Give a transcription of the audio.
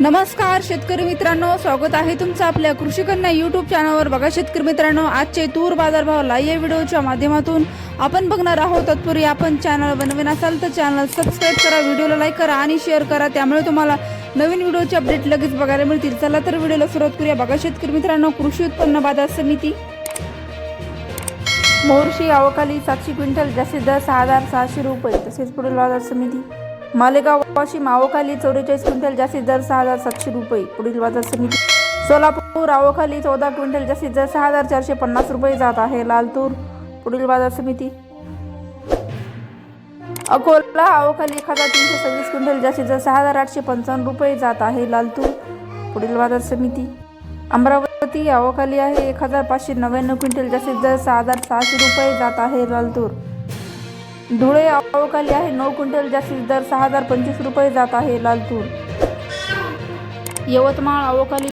नमस्कार शेतकरी मित्रांनो. स्वागत आहे तुमचं आपल्या कृषी कन्या युट्यूब चॅनलवर बघा शेतकरी मित्रांनो आजचे तूर बाजारभाव लाईव्ह व्हिडिओच्या माध्यमातून आपण बघणार आहोत. तत्पूर्वी आपण चॅनल बनवीन असाल तर चॅनल सबस्क्राईब करा व्हिडिओला लाईक करा आणि शेअर करा. त्यामुळे तुम्हाला नवीन व्हिडिओचे अपडेट लगेच बघायला मिळतील. चला तर व्हिडिओला सुरुवात करूया. बघा शेतकरी मित्रांनो कृषी उत्पन्न बाजार समिती. मोर्शी आवकाली सातशे क्विंटल जास्तीत जास्त सहा हजार सहाशे रुपये. तसेच पुढील बाजार समिती. मालेगाव वाशिम आवकाली चौवेचाळीस क्विंटल जास्तीत दर सहा हजार सातशे रुपये. पुढील बाजार समिती सोलापूर आवोखाली चौदा क्विंटल जास्तीत दर सहा हजार चारशे पन्नास रुपये जात आहे लालतूर. पुढील बाजार समिती अकोला आवोखाली एक हजार तीनशे सव्वीस क्विंटल जास्तीत दर सहा हजार आठशे पंचावन्न रुपये जात आहे लालतूर. पुढील बाजार समिती अमरावती आवोखाली आहे एक हजार पाचशे नव्याण्णव क्विंटल जास्तीत दर सहा हजार सहाशे रुपये जात आहे लालतूर. धुळे अवकाली आहे. नऊ क्विंटल जास्तीत दर सहा हजार पंचवीस रुपये जात आहे लालतूर. यवतमाळ अवकाली